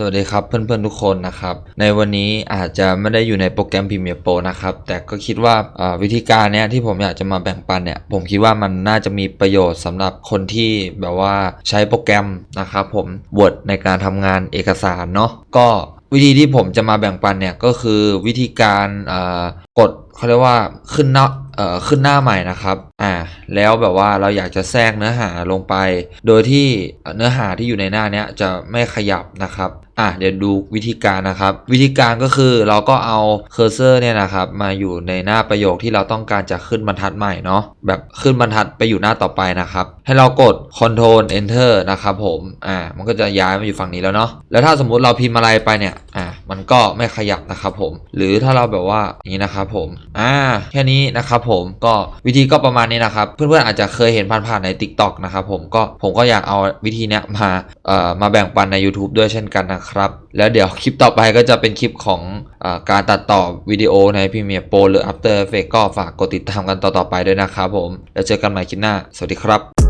สวัสดีครับเพื่อนๆทุกคนนะครับ ในวันนี้อาจจะไม่ได้อยู่ในโปรแกรม Premiere Pro นะครับ แต่ก็คิดว่าาวิธีการเนี้ยที่ผมอยากจะมาแบ่งปันเนี่ยผมคิดว่ามันน่าจะมีประโยชน์สำหรับคนที่แบบว่าใช้โปรแกรมนะครับผม Word ในการทำงานเอกสารเนาะก็วิธีที่ผมจะมาแบ่งปันเนี่ยก็คือวิธีการากดเขาเรียกว่าขึ้นหน้า เอ่อขึ้นหน้าใหม่นะครับอ่าแล้วแบบว่าเราอยากจะแทรกเนื้อหาลงไป โดยที่เนื้อหาที่อยู่ในหน้าเนี้ยจะไม่ขยับนะครับอะเดี๋ยวดูวิธีการนะครับ วิธีการก็คือเราก็เอาเคอร์เซอร์เนี่ยนะครับมาอยู่ในหน้าประโยคที่เราต้องการจะขึ้นบรรทัดใหม่เนาะแบบขึ้นบรรทัดไปอยู่หน้าต่อไปนะครับ ให้เรากด Ctrl Enter นะครับผมอ่ามันก็จะย้ายมาอยู่ฝั่งนี้แล้วเนาะแล้วถ้าสมมุติเราพิมพ์อะไรไปเนี่ย มันก็ไม่ขยับนะครับผม หรือถ้าเราแบบว่าอย่างนี้นะครับผมอ่าแค่นี้นะครับผมก็วิธีก็ประมาณนี้นะครับ เพื่อนๆอาจจะเคยเห็นผ่านๆใน TikTok นะครับผมก็ผมก็อยากเอาวิธีเนี้ยมาเอ่อมาแบ่งปันใน YouTube ด้วยเช่นกันนะครับ แล้วเดี๋ยวคลิปต่อไปก็จะเป็นคลิปของอการตัดต่อวิดีโอใน Premiere Pro หรือ After Effects ก็ฝากกดติดตามกันต่อๆไปด้วยนะครับผมแล้วเจอกันใหม่คลิปหน้า สวัสดีครับ